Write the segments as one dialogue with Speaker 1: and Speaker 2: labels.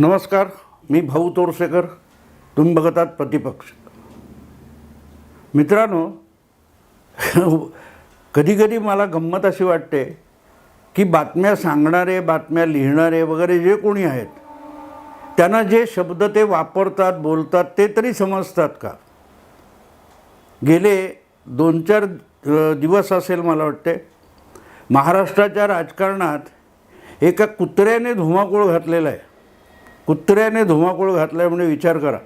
Speaker 1: नमस्कार मी भाऊ तोरसेकर. तुम्ही बघतात प्रतिपक्ष. मित्रांनो कधीकधी मला गंमत अशी वाटते की बातम्या सांगणारे बातम्या लिहिणारे वगैरे जे कोणी आहेत त्यांना जे शब्द ते वापरतात बोलतात ते तरी समजतात का? गेले दोन चार दिवस असेल मला वाटते महाराष्ट्राच्या राजकारणात एका कुत्र्याने धुमाकूळ घातलेला आहे. कुत्र्याने धुमाकूळ घातला आहे म्हणजे विचार करा.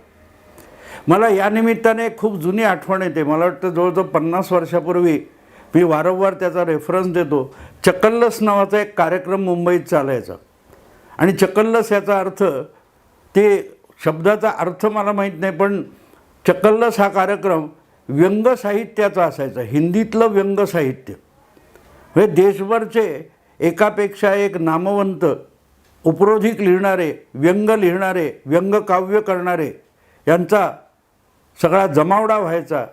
Speaker 1: मला या निमित्ताने एक खूप जुनी आठवण येते. मला वाटतं जवळजवळ पन्नास वर्षापूर्वी मी वारंवार त्याचा रेफरन्स देतो. चकल्लस नावाचा एक कार्यक्रम मुंबईत चालायचा. आणि चकल्लस याचा अर्थ ते शब्दाचा अर्थ मला माहीत नाही पण चकल्लस हा कार्यक्रम व्यंग साहित्याचा असायचा. हिंदीतलं व्यंग साहित्य. हे देशभरचे एकापेक्षा एक नामवंत उपरोधिक लिहिणारे व्यंग लिहिणारे व्यंगकाव्य करणारे यांचा सगळा जमावडा व्हायचा.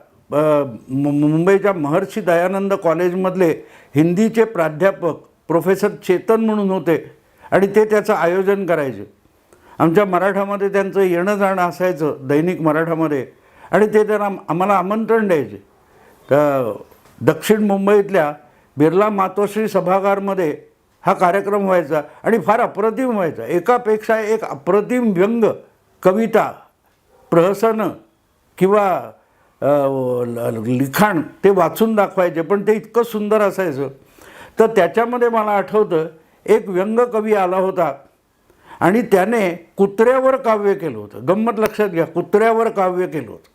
Speaker 1: मु- मुंबईच्या महर्षी दयानंद कॉलेजमधले हिंदीचे प्राध्यापक प्रोफेसर चेतन म्हणून होते आणि ते त्याचं आयोजन करायचे. आमच्या मराठामध्ये त्यांचं येणं जाणं असायचं दैनिक मराठामध्ये आणि ते त्यांना आम्हाला आमंत्रण द्यायचे. तर दक्षिण मुंबईतल्या बिर्ला मातोश्री सभागारमध्ये हा कार्यक्रम व्हायचा आणि फार अप्रतिम व्हायचा. एकापेक्षा एक अप्रतिम व्यंग कविता प्रहसनं किंवा लिखाण ते वाचून दाखवायचे पण ते इतकं सुंदर असायचं. तर त्याच्यामध्ये मला आठवतं एक व्यंग कवी आला होता आणि त्याने कुत्र्यावर काव्य केलं होतं. गंमत लक्षात घ्या कुत्र्यावर काव्य केलं होतं.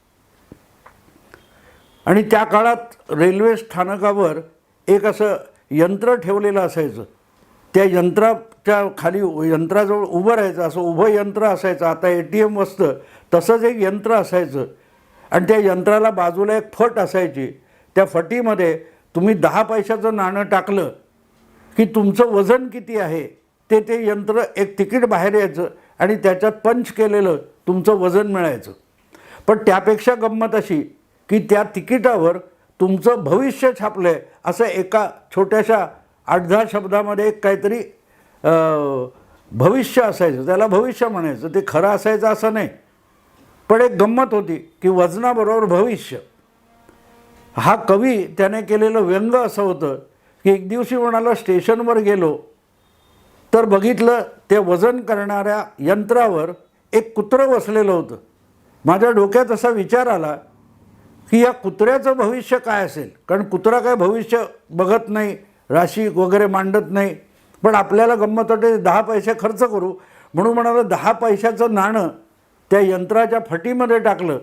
Speaker 1: आणि त्या काळात रेल्वे स्थानकावर एक असं यंत्र ठेवलेलं असायचं. त्या यंत्राच्या खाली यंत्राजवळ उभं राहायचं असं उभं यंत्र असायचं. आता ए टी एम असतं तसंच एक यंत्र असायचं. आणि त्या यंत्राला बाजूला एक फट असायची. त्या फटीमध्ये तुम्ही दहा पैशाचं नाणं टाकलं की तुमचं वजन किती आहे ते ते यंत्र एक तिकीट बाहेर यायचं आणि त्याच्यात पंच केलेलं तुमचं वजन मिळायचं. पण त्यापेक्षा गंमत अशी की त्या तिकिटावर तुमचं भविष्य छापलं आहे असं एका छोट्याशा आठ दहा शब्दामध्ये एक काहीतरी भविष्य असायचं. त्याला भविष्य म्हणायचं. ते खरं असायचं असं नाही. पण एक गंमत होती की वजनाबरोबर भविष्य. हा कवी त्याने केलेलं व्यंग असं होतं की एक दिवशी म्हणाला स्टेशनवर गेलो तर बघितलं ते वजन करणाऱ्या यंत्रावर एक कुत्रं बसलेलं होतं. माझ्या डोक्यात असा विचार आला की या कुत्र्याचं भविष्य काय असेल? कारण कुत्रा काय भविष्य बघत नाही. राशी वगैरे मांडत नाही. पण आपल्याला गंमत वाटते दहा पैसे खर्च करू. म्हणून म्हणालं दहा पैशाचं नाणं त्या यंत्राच्या फटीमध्ये टाकलं.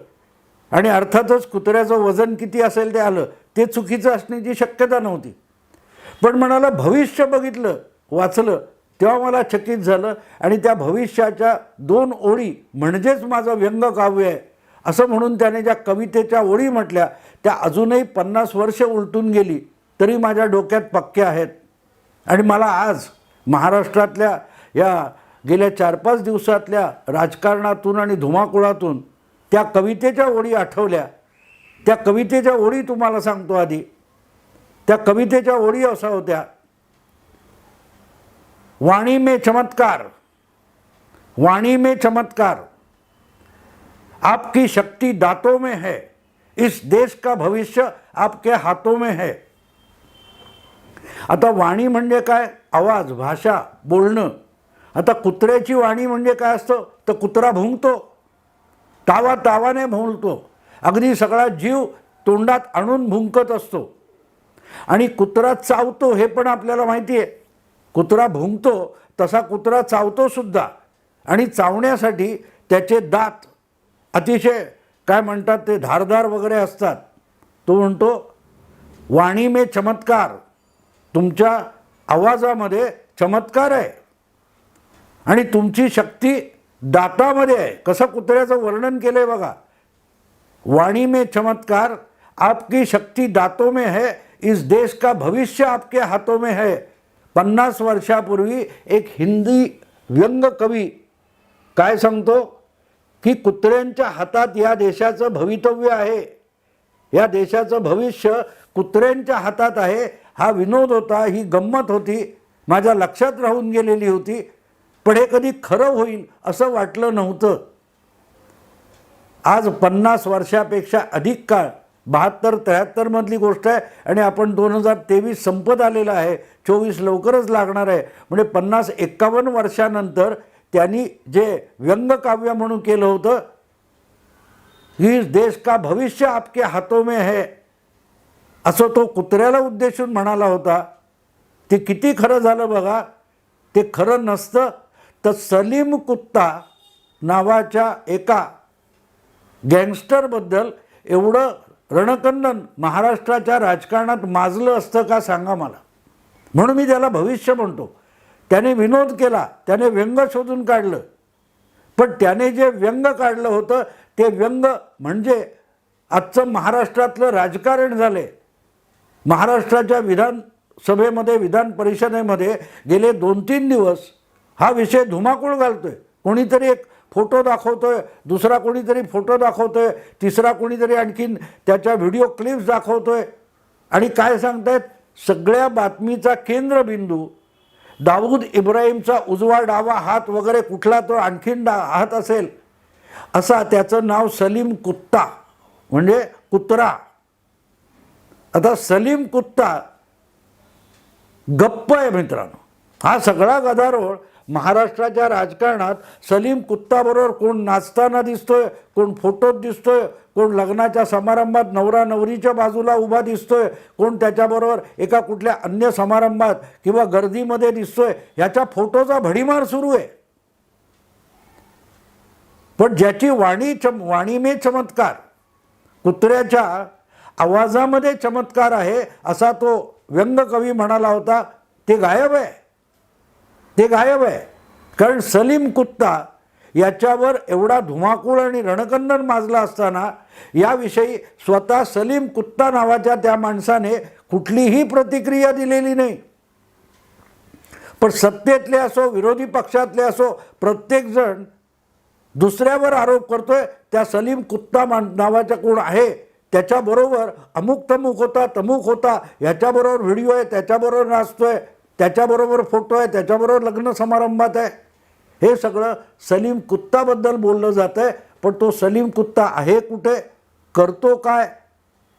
Speaker 1: आणि अर्थातच कुत्र्याचं वजन किती असेल ते आलं. ते चुकीचं असण्याची शक्यता नव्हती. पण म्हणाला भविष्य बघितलं वाचलं तेव्हा मला चकित झालं. आणि त्या भविष्याच्या दोन ओळी म्हणजेच माझं व्यंग काव्य आहे. असं म्हणून त्याने ज्या कवितेच्या ओळी म्हटल्या त्या अजूनही पन्नास वर्ष उलटून गेली. तरी माझ्या डोक्यात पक्के आहेत. आणि मला आज महाराष्ट्रातल्या या गेल्या चार पाच दिवसातल्या राजकारणातून आणि धुमाकुळातून त्या कवितेच्या ओळी आठवल्या. त्या कवितेच्या ओळी तुम्हाला सांगतो आधी. त्या कवितेच्या ओळी असा होत्या. वाणी में चमत्कार वाणी में चमत्कार आपकी शक्ति दांतों में है इस देश का भविष्य आपके हाथों में है. आता वाणी म्हणजे काय? आवाज भाषा बोलणं. आता कुत्र्याची वाणी म्हणजे काय असतं? तर कुत्रा भुंकतो तावा तावाने भोंगतो. अगदी सगळा जीव तोंडात आणून भुंकत असतो. आणि कुत्रा चावतो हे पण आपल्याला माहिती आहे. कुत्रा भुंकतो तसा कुत्रा चावतो सुद्धा. आणि चावण्यासाठी त्याचे दात अतिशय काय म्हणतात ते? धारदार वगैरे असतात. तो म्हणतो वाणी में चमत्कार. तुमच्या आवाजामध्ये चमत्कार आहे. आणि तुमची शक्ती दातामध्ये आहे. कसं कुत्र्याचं वर्णन केलं आहे बघा. वाणी में चमत्कार आपकी शक्ती दांतों में है इस देश का भविष्य आपके हाथों में है. पन्नास वर्षापूर्वी एक हिंदी व्यंग कवी काय सांगतो? की कुत्र्यांच्या हातात या देशाचं भवितव्य आहे. या देशाचं भविष्य कुत्र्यांच्या हातात आहे. हा विनोद होता ही गंमत होती माझ्या लक्षात राहून गेलेली होती पण हे कधी खरं होईल असं वाटलं नव्हतं. आज पन्नास वर्षापेक्षा अधिक काळ बहात्तर त्र्याहत्तरमधली गोष्ट आहे आणि आपण दोन हजार तेवीस संपत आलेला आहे चोवीस लवकरच लागणार आहे. म्हणजे पन्नास एक्कावन्न वर्षानंतर त्यांनी जे व्यंगकाव्य म्हणून केलं होतं ही देश का भविष्य आपके हातों में है असं तो कुत्र्याला उद्देशून म्हणाला होता ते किती खरं झालं बघा ते खरं नसतं तर सलीम कुत्ता नावाच्या एका गँगस्टरबद्दल एवढं रणकंदन महाराष्ट्राच्या राजकारणात माजलं असतं का सांगा मला. म्हणून मी त्याला भविष्य म्हणतो. त्याने विनोद केला त्याने व्यंग शोधून काढलं. पण त्याने जे व्यंग काढलं होतं ते व्यंग म्हणजे आजचं महाराष्ट्रातलं राजकारण झाले महाराष्ट्राच्या विधानसभेमध्ये विधान परिषदेमध्ये गेले दोन तीन दिवस हा विषय धुमाकूळ घालतोय. कोणीतरी एक फोटो दाखवतोय दुसरा कोणीतरी फोटो दाखवतोय तिसरा कोणीतरी आणखीन त्याच्या व्हिडिओ क्लिप्स दाखवतोय. आणि काय सांगतायत? सगळ्या बातमीचा केंद्रबिंदू. दाऊद इब्राहिमचा उजवा डावा हात वगैरे कुठला तो आणखीन डा हात असेल. असा त्याचं नाव सलीम कुत्ता म्हणजे कुत्रा. आता सलीम कुत्ता गप्प आहे मित्रांनो. हा सगळा गदारोळ महाराष्ट्राच्या राजकारणात सलीम कुत्ताबरोबर कोण नाचताना दिसतोय कोण फोटोत दिसतोय कोण लग्नाच्या समारंभात नवरा नवरीच्या बाजूला उभा दिसतोय कोण त्याच्याबरोबर एका कुठल्या अन्य समारंभात किंवा गर्दीमध्ये दिसतोय ह्याच्या फोटोचा भडीमार सुरू आहे. पण ज्याची वाणी चम वाणीमे चमत्कार कुत्र्याच्या आवाजामध्ये चमत्कार आहे असा तो व्यंगकवी म्हणाला होता ते गायब आहे. ते गायब आहे. कारण सलीम कुत्ता याच्यावर एवढा धुमाकूळ आणि रणकंदन माजला असताना याविषयी स्वतः सलीम कुत्ता नावाच्या त्या माणसाने कुठलीही प्रतिक्रिया दिलेली नाही. पण सत्तेतले असो विरोधी पक्षातले असो प्रत्येकजण दुसऱ्यावर आरोप करतोय त्या सलीम कुत्ता मान नावाचा कोण आहे? त्याच्याबरोबर अमुक तमुक होता तमुक होता याच्याबरोबर व्हिडिओ आहे त्याच्याबरोबर नाचतो आहे त्याच्याबरोबर फोटो आहे त्याच्याबरोबर लग्न समारंभात आहे. हे सगळं सलीम कुत्ताबद्दल बोललं जातं आहे पण तो सलीम कुत्ता आहे कुठे करतो काय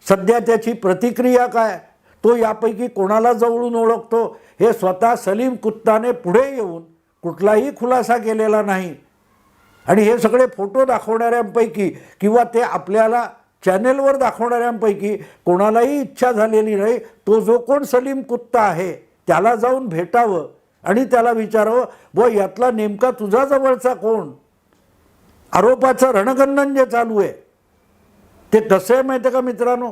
Speaker 1: सध्या त्याची प्रतिक्रिया काय तो यापैकी कोणाला जवळून ओळखतो? हे स्वतः सलीम कुत्ताने पुढे येऊन कुठलाही खुलासा केलेला नाही. आणि हे सगळे फोटो दाखवणाऱ्यांपैकी किंवा ते आपल्याला चॅनेलवर दाखवणाऱ्यांपैकी कोणालाही इच्छा झालेली नाही तो जो कोण सलीम कुत्ता आहे त्याला जाऊन भेटावं आणि त्याला विचारावं व यातला नेमका तुझा जवळचा कोण? आरोपाचं रणगंधन जे चालू आहे ते कसं आहे माहिती आहे का मित्रांनो?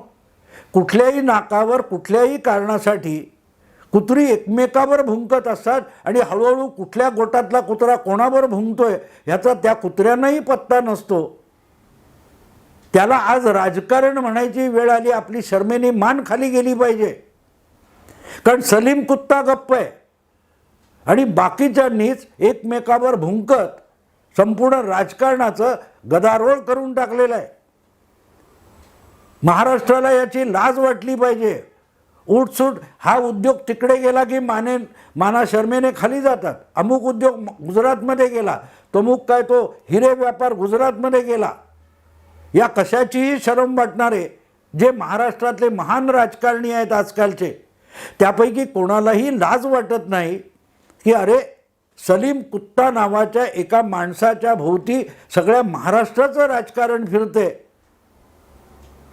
Speaker 1: कुठल्याही नाकावर कुठल्याही कारणासाठी कुत्री एकमेकावर भुंकत असतात आणि हळूहळू कुठल्या गोटातला कुत्रा कोणावर भुंकतोय ह्याचा त्या कुत्र्यांनाही पत्ता नसतो. त्याला आज राजकारण म्हणायची वेळ आली आपली शर्मेने मान खाली गेली पाहिजे. कारण सलीम कुत्ता गप्प आहे. आणि बाकीच्यांनीच एकमेकावर भुंकत संपूर्ण राजकारणाचं गदारोळ करून टाकलेलं आहे. महाराष्ट्राला याची लाज वाटली पाहिजे. उठसूट हा उद्योग तिकडे गेला की माने माना शर्मेने खाली जातात. अमुक उद्योग गुजरातमध्ये गेला. तमुक काय तो हिरे व्यापार गुजरातमध्ये गेला. या कशाचीही शरम वाटणारे जे महाराष्ट्रातले महान राजकारणी आहेत आजकालचे त्यापैकी कोणालाही लाज वाटत नाही की अरे सलीम कुत्ता नावाच्या एका माणसाच्या भोवती सगळ्या महाराष्ट्राचं राजकारण फिरते.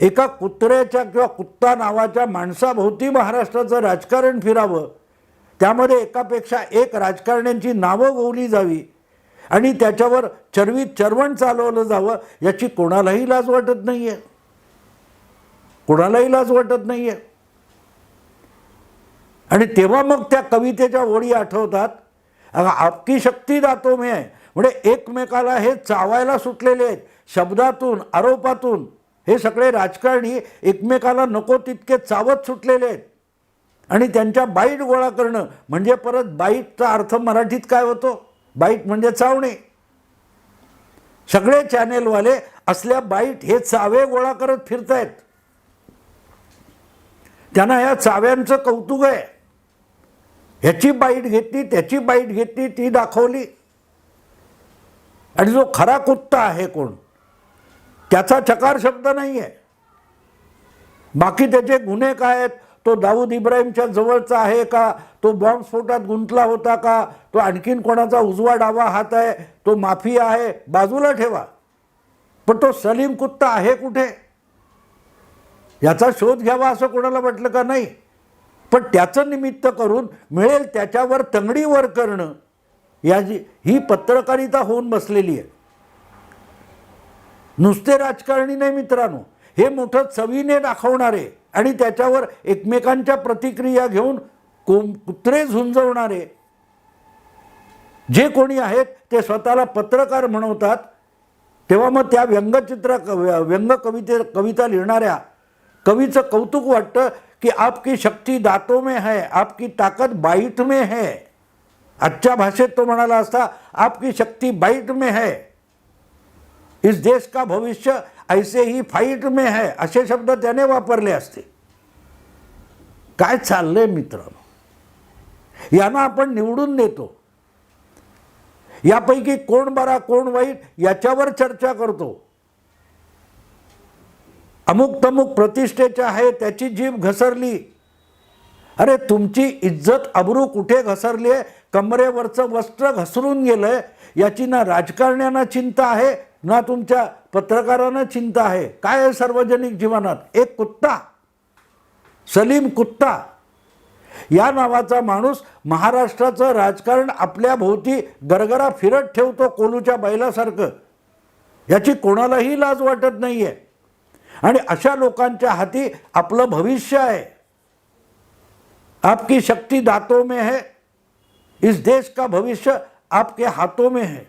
Speaker 1: एका कुत्र्याच्या किंवा कुत्ता नावाच्या माणसाभोवती महाराष्ट्राचं राजकारण फिरावं. त्यामध्ये एकापेक्षा एक राजकारण्यांची नावं गोवली जावी. आणि त्याच्यावर चरवीत चरवण चालवलं जावं याची कोणालाही लाज वाटत नाही आहे कोणालाही लाज वाटत नाही आहे आणि तेव्हा मग त्या कवितेच्या ओळी आठवतात आपकी शक्ती दातो मी आहे म्हणजे एकमेकाला हे चावायला सुटलेले आहेत शब्दातून आरोपातून. हे सगळे राजकारणी एकमेकाला नको तितके चावत सुटलेले आहेत. आणि त्यांच्या बाईट गोळा करणं म्हणजे परत बाईटचा अर्थ मराठीत काय होतो? बाईट म्हणजे चावणे. सगळे चॅनेलवाले असल्या बाईट हे चावे गोळा करत फिरतायत. त्यांना या चाव्यांचं कौतुक आहे. ह्याची बाईट घेतली त्याची बाईट घेतली ती दाखवली. आणि जो खरा कुत्ता आहे कोण त्याचा चकार शब्द नाही आहे बाकी त्याचे गुन्हे काय आहेत तो दाऊद इब्राहिमच्या जवळचा आहे का तो बॉम्बस्फोटात गुंतला होता का? तो आणखीन कोणाचा उजवा डावा हात आहे? तो माफिया आहे? बाजूला ठेवा. पण तो सलीम कुत्ता आहे कुठे? याचा शोध घ्यावा असं कोणाला म्हटलं का? नाही. पण त्याचं निमित्त करून मिळेल त्याच्यावर तंगडी वर करणं. याची ही पत्रकारिता होऊन बसलेली आहे. नुसते राजकारणी नाही मित्रांनो. हे मोठं चवीने दाखवणारे आणि त्याच्यावर एकमेकांच्या प्रतिक्रिया घेऊन कुम कुत्रे झुंजवणारे जे कोणी आहेत ते स्वतःला पत्रकार म्हणवतात. तेव्हा मग त्या व्यंगचित्र व्यंग कविते कविता लिहिणाऱ्या कवीचं कौतुक वाटतं की आपकी शक्ती दातो में है आपकी ताकद बाईट में है. आजच्या भाषेत तो म्हणाला असता आपकी शक्ती बाईट में है. इस देश का भविष्य ऐसे ही फाईट में है असे शब्द त्याने वापरले असते. काय चाललंय मित्रांनो? यांना आपण निवडून देतो यापैकी कोण बरा कोण वाईट याच्यावर चर्चा करतो. अमुक तमुक प्रतिष्ठेच्या आहे त्याची जीभ घसरली. अरे तुमची इज्जत अब्रू कुठे घसरली आहे? कमरेवरचं वस्त्र घसरून गेलं आहे याची ना राजकारण्यांना चिंता आहे ना तुमच्या पत्रकारांना चिंता आहे. काय आहे सार्वजनिक जीवनात? एक कुत्ता. सलीम कुत्ता. या नावाचा माणूस महाराष्ट्राचं राजकारण आपल्या भोवती गरगरा फिरत ठेवतो कोलूच्या बैलासारखं. याची कोणालाही लाज वाटत नाही आहे आणि अशा लोकांच्या हाती आपलं भविष्य आहे. आपकी शक्ती दातों में है. इस देश का भविष्य आपके हाथों में है.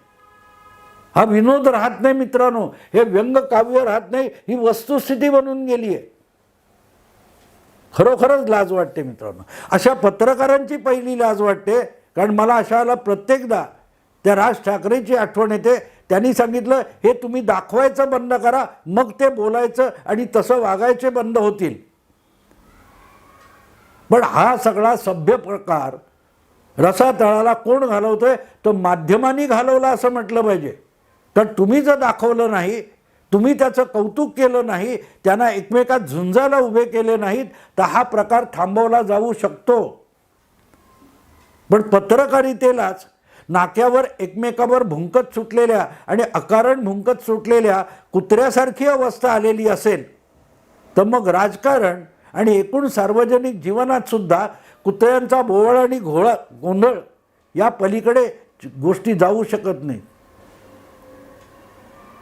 Speaker 1: हा विनोद राहत नाही मित्रांनो. हे व्यंगकाव्य राहत नाही. ही वस्तुस्थिती बनून गेली आहे खरोखरच लाज वाटते मित्रांनो. अशा पत्रकारांची पहिली लाज वाटते कारण मला अशाला प्रत्येकदा त्या राज ठाकरेची आठवण येते. त्यांनी सांगितलं हे तुम्ही दाखवायचं बंद करा मग ते बोलायचं आणि तसं वागायचे बंद होतील. पण हा सगळा सभ्य प्रकार रसातळाला कोण घालवतोय? तो माध्यमांनी घालवला असं म्हटलं पाहिजे. तर तुम्ही जर दाखवलं नाही तुम्ही त्याचं कौतुक केलं नाही त्यांना एकमेकात झुंजायला उभे केले नाहीत तर हा प्रकार थांबवला जाऊ शकतो. पण पत्रकारितेलाच नाक्यावर एकमेकावर भुंकत सुटलेल्या आणि अकारण भुंकत सुटलेल्या कुत्र्यासारखी अवस्था आलेली असेल. तर मग राजकारण आणि एकूण सार्वजनिक जीवनात सुद्धा कुत्र्यांचा बोवळ आणि घोळा गोंधळ या पलीकडे गोष्टी जाऊ शकत नाहीत.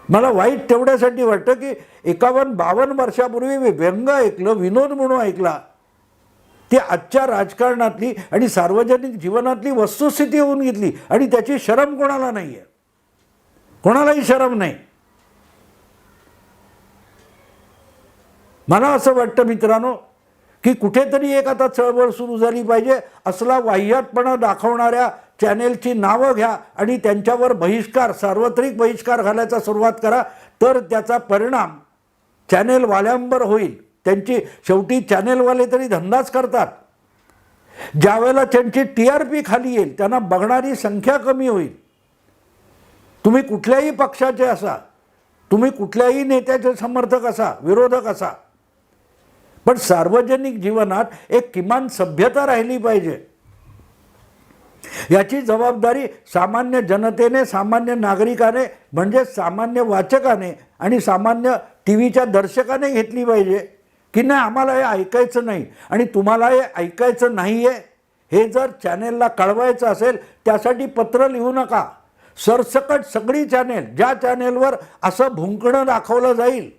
Speaker 1: मला वाईट तेवढ्यासाठी वाटतं की एकावन्न बावन्न वर्षापूर्वी मी व्यंग ऐकलं विनोद म्हणून ऐकला. ती आजच्या राजकारणातली आणि सार्वजनिक जीवनातली वस्तुस्थिती होऊन घेतली आणि त्याची शरम कोणाला नाही आहे कोणालाही शरम नाही. मला असं वाटतं मित्रांनो की कुठेतरी एक आता चळवळ सुरू झाली पाहिजे असला वाह्यातपणा दाखवणाऱ्या चॅनेलची नावं घ्या आणि त्यांच्यावर बहिष्कार सार्वत्रिक बहिष्कार घालायचा सुरुवात करा. तर त्याचा परिणाम चॅनेलवाल्यांवर होईल. त्यांची शेवटी चॅनेलवाले तरी धंदाच करतात. ज्यावेळेला त्यांची टी आर पी खाली येईल त्यांना बघणारी संख्या कमी होईल. तुम्ही कुठल्याही पक्षाचे असा तुम्ही कुठल्याही नेत्याचे समर्थक असा विरोधक असा. पण सार्वजनिक जीवनात एक किमान सभ्यता राहिली पाहिजे. याची जबाबदारी सामान्य जनतेने सामान्य नागरिकाने म्हणजे सामान्य वाचकाने आणि सामान्य टी व्हीच्या दर्शकाने घेतली पाहिजे. की नाही आम्हाला हे ऐकायचं नाही आणि तुम्हाला हे ऐकायचं नाही आहे हे जर चॅनेलला कळवायचं असेल त्यासाठी पत्र लिहू नका. सरसकट सगळी चॅनेल ज्या चॅनेलवर असं भुंकणं दाखवलं जाईल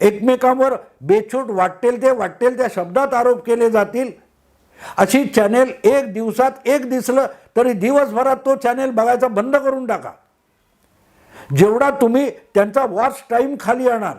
Speaker 1: एकमेकांवर बेछूट वाटेल ते वाटेल त्या शब्दात आरोप केले जातील अशी चॅनेल एक दिवसात एक दिसलं तरी दिवसभरात तो चॅनेल बघायचा बंद करून टाका. जेवढा तुम्ही त्यांचा वॉच टाईम खाली आणाल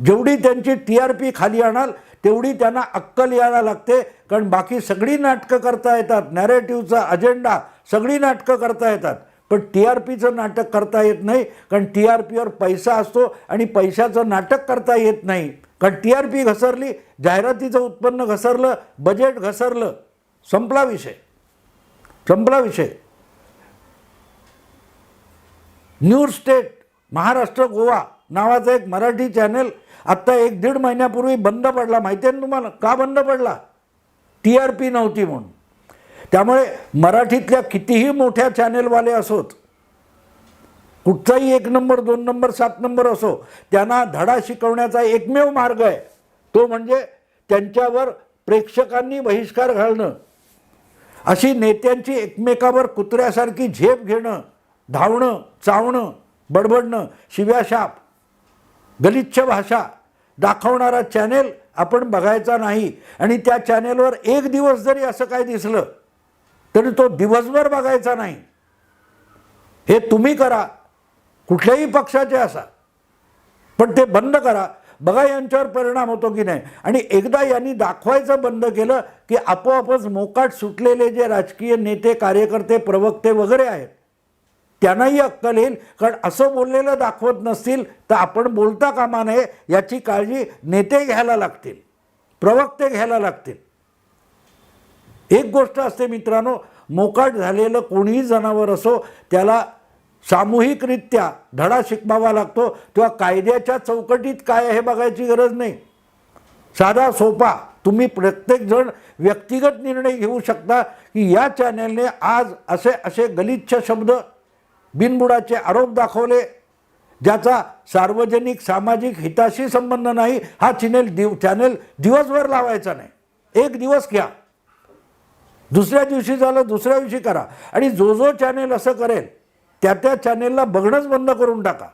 Speaker 1: जेवढी त्यांची टी आर पी खाली आणाल तेवढी त्यांना अक्कल यायला लागते. कारण बाकी सगळी नाटकं करता येतात नॅरेटिव्हचा अजेंडा सगळी नाटकं करता येतात. पण टी आर पीचं नाटक करता येत नाही कारण टी आर पीवर पैसा असतो आणि पैशाचं नाटक करता येत नाही. कारण टी आर पी घसरली जाहिरातीचं उत्पन्न घसरलं बजेट घसरलं. संपला विषय. संपला विषय. न्यूज स्टेट महाराष्ट्र गोवा नावाचं एक मराठी चॅनल आत्ता एक दीड महिन्यापूर्वी बंद पडला. माहिती आहे ना तुम्हाला? का बंद पडला? टी आर पी नव्हती म्हणून. त्यामुळे मराठीतल्या कितीही मोठ्या चॅनेलवाले असोत कुठचाही एक नंबर दोन नंबर सात नंबर असो त्यांना धडा शिकवण्याचा एकमेव मार्ग आहे. तो म्हणजे त्यांच्यावर प्रेक्षकांनी बहिष्कार घालणं. अशी नेत्यांची एकमेकावर कुत्र्यासारखी झेप घेणं धावणं चावणं बडबडणं शिव्याशाप गलिच्छ भाषा दाखवणारा चॅनेल आपण बघायचा नाही. आणि त्या चॅनेलवर एक दिवस जरी असं काय दिसलं तरी तो दिवसभर बघायचा नाही. हे तुम्ही करा. कुठल्याही पक्षाचे असा. पण ते बंद करा. बघा यांच्यावर परिणाम होतो की नाही. आणि एकदा यांनी दाखवायचं बंद केलं की आपोआपच मोकाट सुटलेले जे राजकीय नेते कार्यकर्ते प्रवक्ते वगैरे आहेत त्यांनाही अक्कल येईल. कारण असं बोललेलं दाखवत नसतील तर आपण बोलता कामा नये याची काळजी नेते घ्यायला लागतील. प्रवक्ते घ्यायला लागतील. एक गोष्ट असते मित्रांनो मोकाट झालेलं कोणीही जनावर असो त्याला सामूहिकरित्या धडा शिकवावा लागतो किंवा कायद्याच्या चौकटीत काय आहे हे बघायची गरज नाही. साधा सोपा तुम्ही प्रत्येकजण व्यक्तिगत निर्णय घेऊ शकता की या चॅनलने आज असे असे गलिच्छ शब्द बिनबुडाचे आरोप दाखवले ज्याचा सार्वजनिक सामाजिक हिताशी संबंध नाही हा चॅनेल दिव चॅनेल दिवसभर लावायचा नाही. एक दिवस घ्या. दुसऱ्या दिवशी झालं दुसऱ्या दिवशी करा. आणि जो जो चॅनेल असं करेल त्या त्या चॅनेलला बघणंच बंद करून टाका.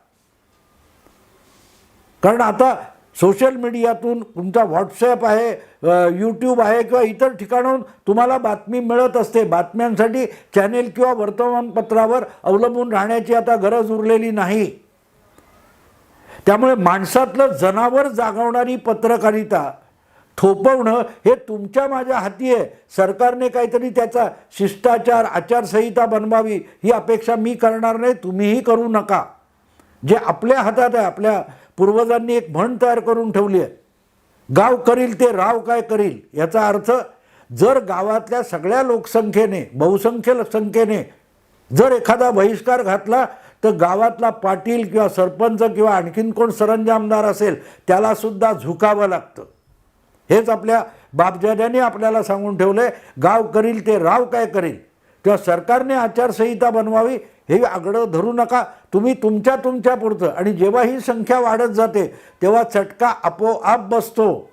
Speaker 1: कारण आता सोशल मीडियातून तुमचा व्हॉट्सॲप आहे यूट्यूब आहे किंवा इतर ठिकाणाहून तुम्हाला बातमी मिळत असते. बातम्यांसाठी चॅनेल किंवा वर्तमानपत्रावर अवलंबून राहण्याची आता गरज उरलेली नाही. त्यामुळे माणसातलं जनावर जागवणारी पत्रकारिता थोपवणं हे तुमच्या माझ्या हाती आहे. सरकारने काहीतरी त्याचा शिष्टाचार आचारसंहिता बनवावी ही अपेक्षा मी करणार नाही. तुम्हीही करू नका. जे आपल्या हातात आहे आपल्या पूर्वजांनी एक म्हण तयार करून ठेवली आहे. गाव करील ते राव काय करील? याचा अर्थ जर गावातल्या सगळ्या लोकसंख्येने बहुसंख्य संख्येने जर एखादा बहिष्कार घातला तर गावातला पाटील किंवा सरपंच किंवा आणखीन कोण सरंजामदार असेल त्यालासुद्धा झुकावं लागतं. हेच आपल्या बापजाद्याने आपल्याला सांगून ठेवलं आहे गाव करील ते राव काय करील? तेव्हा सरकारने आचारसंहिता बनवावी हे आगडं धरू नका. तुम्ही तुमच्या तुमच्या पुरतं. आणि जेव्हा ही संख्या वाढत जाते तेव्हा चटका आपोआप बसतो.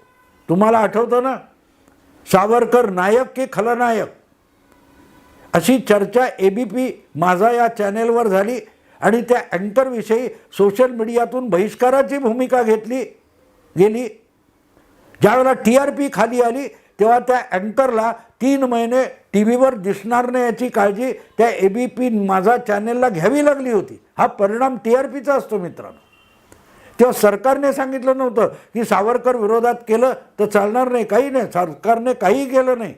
Speaker 1: तुम्हाला आठवतं ना? सावरकर नायक की खलनायक? अशी चर्चा ए बी पी माझा या चॅनेलवर झाली आणि त्या अँकरविषयी सोशल मीडियातून बहिष्काराची भूमिका घेतली गेली. ज्यावेळेला टी आर पी खाली आली तेव्हा त्या अँकरला तीन महिने टी व्हीवर दिसणार नाही याची काळजी त्या ए बी पी माझा चॅनेलला घ्यावी लागली होती. हा परिणाम टी आर पीचा असतो मित्रांनो. तेव्हा सरकारने सांगितलं नव्हतं की सावरकर विरोधात केलं तर चालणार नाही काही नाही सरकारने काही केलं नाही.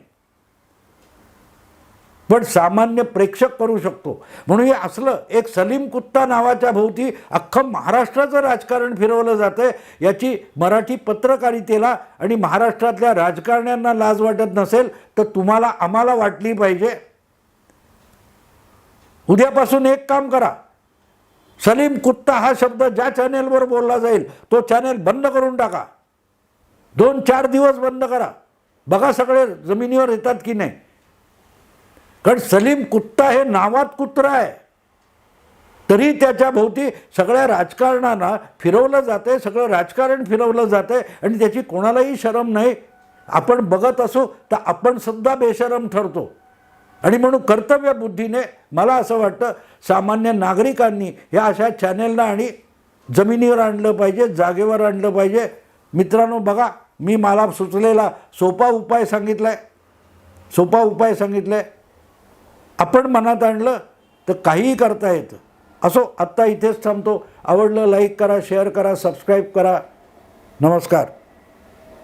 Speaker 1: पण सामान्य प्रेक्षक करू शकतो. म्हणून हे असलं एक सलीम कुत्ता नावाच्या भोवती अख्खं महाराष्ट्राचं राजकारण फिरवलं जातं याची मराठी पत्रकारितेला आणि महाराष्ट्रातल्या राजकारण्यांना लाज वाटत नसेल तर तुम्हाला आम्हाला वाटली पाहिजे. उद्यापासून एक काम करा. सलीम कुत्ता हा शब्द ज्या चॅनेलवर बोलला जाईल तो चॅनेल बंद करून टाका. दोन चार दिवस बंद करा. बघा सगळे जमिनीवर येतात की नाही. कारण सलीम कुत्ता हे नावात कुत्रा आहे. तरी त्याच्या भोवती सगळ्या राजकारणांना फिरवलं जाते सगळं राजकारण फिरवलं जाते आणि त्याची कोणालाही शरम नाही. आपण बघत असू तर आपण सुद्धा बेशरम ठरतो. आणि म्हणून कर्तव्य बुद्धीने मला असं वाटतं सामान्य नागरिकांनी ह्या अशा चॅनेलला आणि जमिनीवर आणलं पाहिजे जागेवर आणलं पाहिजे. मित्रांनो बघा मी मला सुचलेला सोपा उपाय सांगितला आहे सोपा उपाय सांगितला आहे आपण मनात आणलं तर काहीही करता येतं. असो आत्ता इथेच थांबतो. आवडलं लाईक करा शेअर करा सबस्क्राईब करा. नमस्कार.